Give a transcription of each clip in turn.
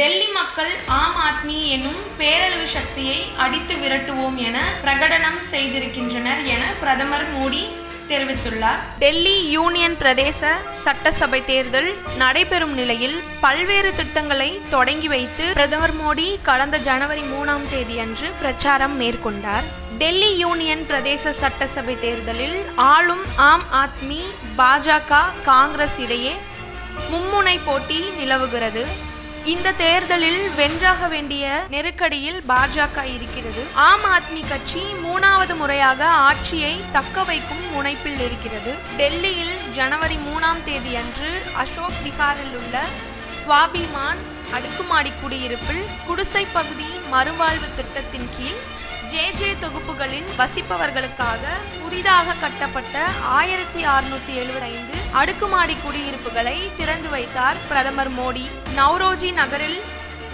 டெல்லி மக்கள் ஆம் ஆத்மி எனும் பேரழிவு சக்தியை அடித்து விரட்டுவோம் என பிரகடனம் செய்திருக்கின்றனர் என பிரதமர் மோடி தெரிவித்துள்ளார். டெல்லி யூனியன் பிரதேச சட்டசபை தேர்தல் நடைபெறும் நிலையில் பல்வேறு திட்டங்களை தொடங்கி வைத்து பிரதமர் மோடி கடந்த ஜனவரி மூணாம் தேதியன்று பிரச்சாரம் மேற்கொண்டார். டெல்லி யூனியன் பிரதேச சட்டசபை தேர்தலில் ஆளும் ஆம் ஆத்மி பாஜக காங்கிரஸ் இடையே மும்முனை போட்டி நிலவுகிறது. இந்த தேர்தலில் வென்றாக வேண்டிய நெருக்கடியில் பாஜக இருக்கிறது. ஆம் ஆத்மி கட்சி மூணாவது முறையாக ஆட்சியை தக்க வைக்கும் முனைப்பில் இருக்கிறது. டெல்லியில் ஜனவரி மூணாம் தேதி அன்று அசோக் விகாரில் உள்ள ஸ்வாபிமான் அடுக்குமாடி குடியிருப்பில் குடிசை பகுதி மறுவாழ்வு திட்டத்தின் கீழ் ஜே ஜே வசிப்பவர்களுக்காக புதிதாக கட்டப்பட்ட ஆயிரத்தி அறுநூத்தி எழுபத்தைந்து அடுக்குமாடி குடியிருப்புகளை திறந்து வைத்தார் பிரதமர் மோடி. நவ்ரோஜி நகரில்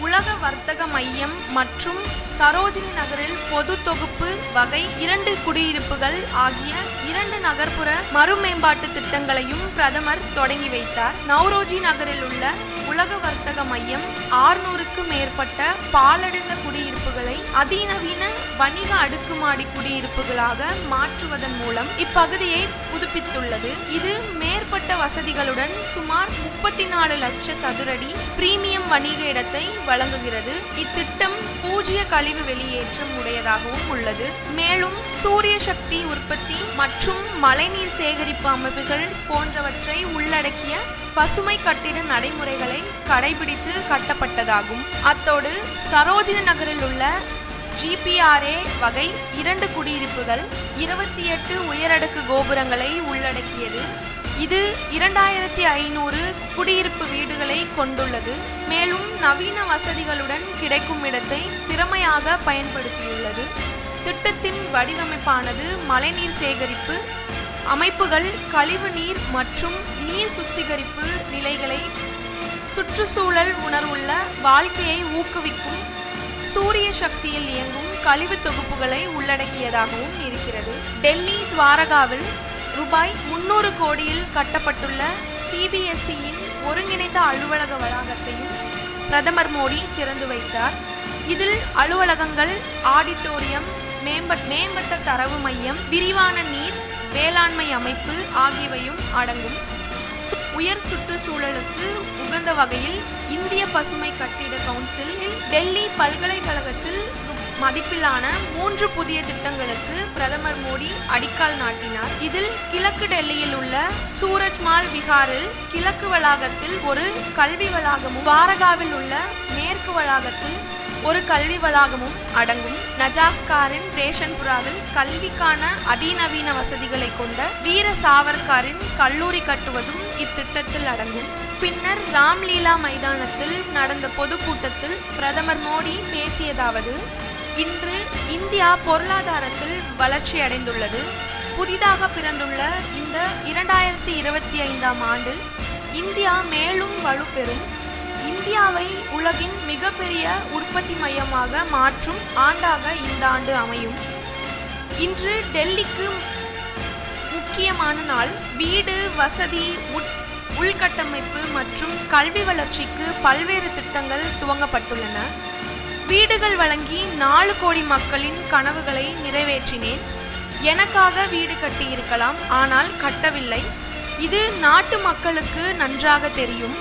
உலக வர்த்தக மையம் மற்றும் சரோஜினி நகரில் பொது தொகுப்பு வகை இரண்டு குடியிருப்புகள் ஆகிய இரண்டு நகர்ப்புற மறுமேம்பாட்டு திட்டங்களையும் பிரதமர் தொடங்கி வைத்தார். நவ்ரோஜி நகரில் உள்ள உலக வர்த்தக மையம் ஆறுநூறுக்கு மேற்பட்ட பாலடைந்த குடியிருப்புகளை அதிநவீன வணிக அடுக்குமாடி குடியிருப்புகளாக மாற்றுவதன் மூலம் இப்பகுதியை புதுப்பித்துள்ளது. இது மேற்பட்ட வசதிகளுடன் சுமார் முப்பத்தி நாலு லட்ச சதுரடி பிரீமியம் வணிக இடத்தை வழங்குகிறது. இத்திட்டம் பூஜ்ய கழிவு வெளியேற்றம் உடையதாகவும் உள்ளது. மேலும் சூரிய சக்தி உற்பத்தி மற்றும் மழைநீர் சேகரிப்பு அமைப்புகள் போன்றவற்றை உள்ளடக்கிய பசுமை கட்டிட நடைமுறைகளை கடைபிடித்து கட்டப்பட்டதாகும். அத்தோடு சரோஜினி நகரில் உள்ள ஜிபிஆர்ஏ வகை இரண்டு குடியிருப்புகள் இருபத்தி எட்டு உயரடுக்கு கோபுரங்களை உள்ளடக்கியது. இது இரண்டாயிரத்தி ஐநூறு குடியிருப்பு வீடுகளை கொண்டுள்ளது. மேலும் நவீன வசதிகளுடன் கிடைக்கும் இடத்தை திறமையாக பயன்படுத்தியுள்ளது. திட்டத்தின் வடிவமைப்பானது மழைநீர் சேகரிப்பு அமைப்புகள் கழிவு நீர் மற்றும் நீர் சுத்திகரிப்பு நிலைகளை சுற்றுச்சூழல் உணர்வுள்ள வாழ்க்கையை ஊக்குவிக்கும் சூரிய சக்தியில் இயங்கும் கழிவு தொகுப்புகளை உள்ளடக்கியதாகவும் இருக்கிறது. டெல்லி துவாரகாவில் ரூபாய் முன்னூறு கோடியில் கட்டப்பட்டுள்ள சிபிஎஸ்இயின் ஒருங்கிணைந்த அலுவலக வளாகத்தையும் பிரதமர் மோடி திறந்து வைத்தார். இதில் அலுவலகங்கள் ஆடிட்டோரியம் மேம்பட்ட தரவு மையம் விரிவான நீர் வேளாண்மை அமைப்பு ஆகியவையும் அடங்கும். சு- உயர் சுற்றுச்சூழலுக்கு உகந்த வகையில் இந்திய பசுமை கட்டிட கவுன்சிலில் டெல்லி பல்கலைக்கழகத்தில் மதிப்பிலான மூன்று புதிய திட்டங்களுக்கு பிரதமர் மோடி அடிக்கால் நாட்டினார். இதில் கிழக்கு டெல்லியில் உள்ள சூரஜ்மால் விஹாரில் கிழக்கு வளாகத்தில் ஒரு கல்வி வளாகமும் பாரகாவில் உள்ள மேற்கு வளாகத்தில் ஒரு கல்வி வளாகமும் அடங்கும். நஜாப்காரின் ரேஷன்புராவில் கல்விக்கான அதிநவீன வசதிகளை கொண்ட வீர சாவர்காரின் கல்லூரி கட்டுவதும் இத்திட்டத்தில் அடங்கும். பின்னர் ராம்லீலா மைதானத்தில் நடந்த பொதுக்கூட்டத்தில் பிரதமர் மோடி பேசியதாவது இன்று இந்தியா பொருளாதாரத்தில் வளர்ச்சி அடைந்துள்ளது. புதிதாக பிறந்துள்ள இந்த இரண்டாயிரத்தி இருபத்தி ஐந்தாம் ஆண்டில் இந்தியா மேலும் வலுப்பெறும். இந்தியாவை உலகின் மிகப்பெரிய உற்பத்தி மையமாக மாற்றும் ஆண்டாக இந்த ஆண்டு அமையும். இன்று டெல்லிக்கு முக்கியமான நாள். வீடு வசதி உள்கட்டமைப்பு மற்றும் கல்வி வளர்ச்சிக்கு பல்வேறு திட்டங்கள் துவங்கப்பட்டுள்ளன. வீடுகள் வழங்கி நாலு கோடி மக்களின் கனவுகளை நிறைவேற்றினேன். எனக்காக வீடு கட்டியிருக்கலாம் ஆனால் கட்டவில்லை. இது நாட்டு மக்களுக்கு நன்றாக தெரியும்.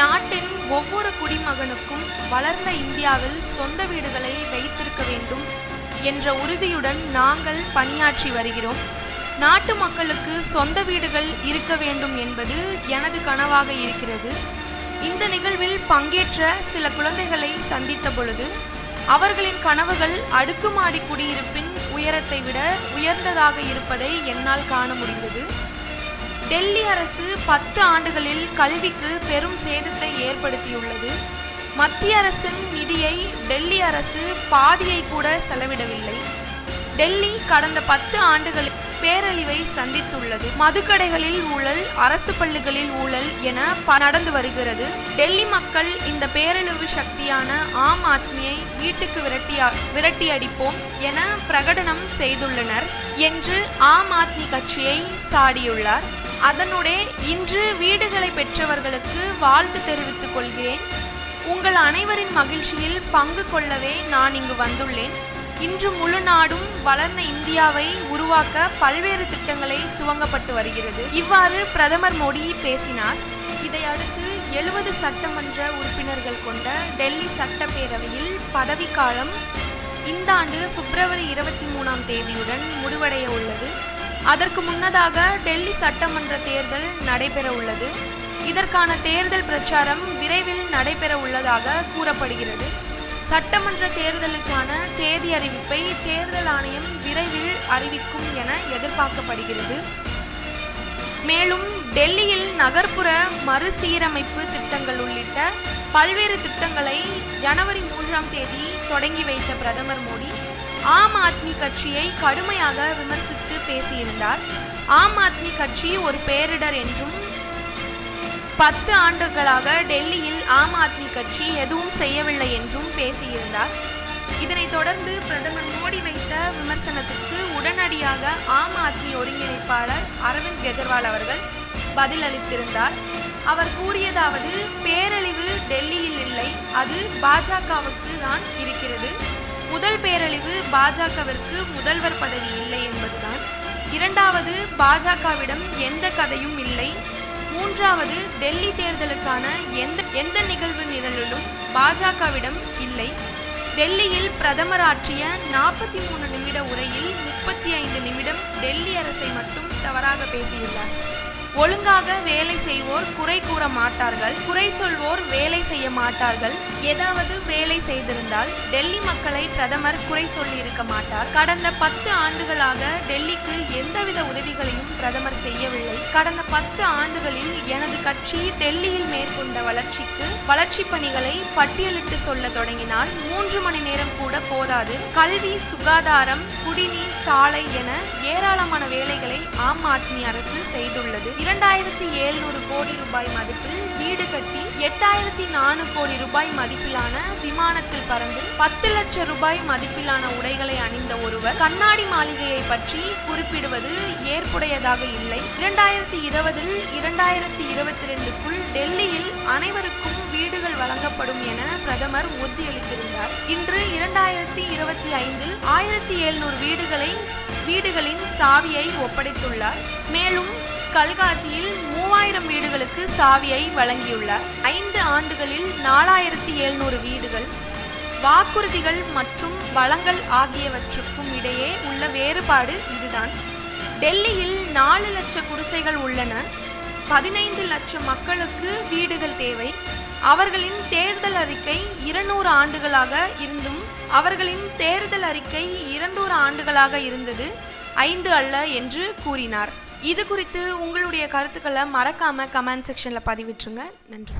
நாட்டின் ஒவ்வொரு குடிமகனுக்கும் வளர்ந்த இந்தியாவில் சொந்த வீடுகளை வைத்திருக்க வேண்டும் என்ற உறுதியுடன் நாங்கள் பணியாற்றி வருகிறோம். நாட்டு மக்களுக்கு சொந்த வீடுகள் இருக்க வேண்டும் என்பது எனது கனவாக இருக்கிறது. இந்த நிகழ்வில் பங்கேற்ற சில குழந்தைகளை சந்தித்த பொழுது அவர்களின் கனவுகள் அடுக்குமாடி குடியிருப்பின் உயரத்தை விட உயர்ந்ததாக இருப்பதை என்னால் காண முடிந்தது. டெல்லி அரசு பத்து ஆண்டுகளில் கல்விக்கு பெரும் சேதத்தை ஏற்படுத்தியுள்ளது. மத்திய அரசின் நிதியை டெல்லி அரசு பாதியை கூட செலவிடவில்லை. டெல்லி கடந்த பத்து ஆண்டுகளில் பேரழிவை சந்தித்துள்ளது. மதுக்கடைகளில் ஊழல் அரசு பள்ளிகளில் ஊழல் என ப- நடந்து வருகிறது. டெல்லி மக்கள் இந்த பேரழிவு சக்தியான ஆம் ஆத்மியை வீட்டுக்கு விரட்டியா விரட்டி அடிப்போம் என பிரகடனம் செய்துள்ளனர் என்று ஆம் ஆத்மி கட்சியை சாடியுள்ளார். அதனுடைய இன்று வீடுகளை பெற்றவர்களுக்கு வாழ்த்து தெரிவித்துக் கொள்கிறேன். உங்கள் அனைவரின் மகிழ்ச்சியில் பங்கு கொள்ளவே நான் இங்கு வந்துள்ளேன். இன்று முழு நாடும் வளர்ந்த இந்தியாவை உருவாக்க பல்வேறு திட்டங்களை துவங்கப்பட்டு வருகிறது. இவ்வாறு பிரதமர் மோடி பேசினார். இதையடுத்து எழுபது சட்டமன்ற உறுப்பினர்கள் கொண்ட டெல்லி சட்டப்பேரவையில் பதவிக்காலம் இந்த ஆண்டு பிப்ரவரி இருபத்தி மூணாம் தேதியுடன் முடிவடைய உள்ளது. அதற்கு முன்னதாக டெல்லி சட்டமன்ற தேர்தல் நடைபெற உள்ளது. இதற்கான தேர்தல் பிரச்சாரம் விரைவில் நடைபெற உள்ளதாக கூறப்படுகிறது. சட்டமன்ற தேர்தலுக்கான தேதி அறிவிப்பை தேர்தல் ஆணையம் விரைவில் அறிவிக்கும் என எதிர்பார்க்கப்படுகிறது. மேலும் டெல்லியில் நகர்ப்புற மறுசீரமைப்பு திட்டங்கள் உள்ளிட்ட பல்வேறு திட்டங்களை ஜனவரி மூன்றாம் தேதி தொடங்கி வைத்த பிரதமர் மோடி ஆம் ஆத்மி கட்சியை கடுமையாக விமர்சித்து பேசியிருந்தார். ஆம் ஆத்மி கட்சி ஒரு பேரிடர் என்றும் பத்து ஆண்டுகளாக டெல்லியில் ஆம் ஆத்மி கட்சி எதுவும் செய்யவில்லை என்றும் பேசியிருந்தார். இதனைத் தொடர்ந்து பிரதமர் மோடி வைத்த விமர்சனத்துக்கு உடனடியாக ஆம் ஆத்மி ஒருங்கிணைப்பாளர் அரவிந்த் கெஜ்ரிவால் அவர்கள் பதிலளித்திருந்தார் அவர் கூறியதாவது பேரழிவு டெல்லியில் இல்லை அது பாஜகவுக்கு தான் இருக்கிறது. முதல் பேரழிவு பாஜகவிற்கு முதல்வர் பதவி இல்லை என்பதுதான். இரண்டாவது பாஜகவிடம் எந்த கதையும் இல்லை மூன்றாவது டெல்லி தேர்தலுக்கான எந்த எந்த நிகழ்வு நிரலிலும் பாஜகவிடம் இல்லை. டெல்லியில் பிரதமர் ஆற்றிய நாற்பத்தி மூணு நிமிட உரையில் முப்பத்தி ஐந்து நிமிடம் டெல்லி அரசை மட்டும் தவறாக பேசியுள்ளார். ஒழுங்காக வேலை செய்வோர் குறை கூற மாட்டார்கள் குறை சொல்வோர் வேலை செய்ய மாட்டார்கள். ஏதாவது வேலை செய்திருந்தால் டெல்லி மக்களை பிரதமர் குறை சொல்லி இருக்க மாட்டார். கடந்த பத்து ஆண்டுகளாக டெல்லிக்கு எந்தவித உதவிகளையும் பிரதமர் செய்யவில்லை. கடந்த பத்து ஆண்டுகளில் எனது கட்சி டெல்லியில் மேற்கொண்ட வளர்ச்சிக்கு வளர்ச்சி பணிகளை பட்டியலிட்டு சொல்ல தொடங்கினால் மூன்று மணி நேரம் கூட போதாது. கல்வி சுகாதாரம் குடிநீர் சாலை என ஏராளமான வேலைகளை ஆம் ஆத்மி அரசு செய்துள்ளது. இரண்டாயிரத்தி எழுநூறு கோடி ரூபாய் மதிப்பில் வீடு கட்டி எட்டாயிரத்தி நானூறு கோடி ரூபாய் மதிப்பிலான விமானத்தில் பறந்து பத்து லட்சம் ரூபாய் மதிப்பிலான உடைகளை அணிந்த ஒருவர் கண்ணாடி மாளிகையை பற்றி குறிப்பிடுவது ஏற்புடையதாக இல்லை. இரண்டாயிரத்தி இருபதில் இரண்டாயிரத்தி இருபத்தி ரெண்டுக்குள் டெல்லியில் அனைவருக்கும் வீடுகள் வழங்கப்படும் என பிரதமர் உறுதியளித்திருந்தார். இன்று இரண்டாயிரத்தி இருபத்தி ஐந்தில் ஆயிரத்தி எழுநூறு வீடுகளை வீடுகளின் சாவியை ஒப்படைத்துள்ளார். மேலும் கல்காட்சியில் மூவாயிரம் வீடுகளுக்கு சாவியை வழங்கியுள்ளார். ஐந்து ஆண்டுகளில் நாலாயிரத்தி எழுநூறு வீடுகள் வாக்குறுதிகள் மற்றும் வளங்கள் ஆகியவற்றுக்கும் இடையே உள்ள வேறுபாடு இதுதான். டெல்லியில் நாலு லட்ச குடிசைகள் உள்ளன. பதினைந்து லட்சம் மக்களுக்கு வீடுகள் தேவை. அவர்களின் தேர்தல் அறிக்கை இருநூறு ஆண்டுகளாக இருந்தும் அவர்களின் தேர்தல் அறிக்கை இரநூறு ஆண்டுகளாக இருந்தது ஐந்து அல்ல என்று கூறினார். இது குறித்து உங்களுடைய கருத்துக்களை மறக்காம கமெண்ட் செக்ஷன்ல பதிவிட்டுருங்க. நன்றி.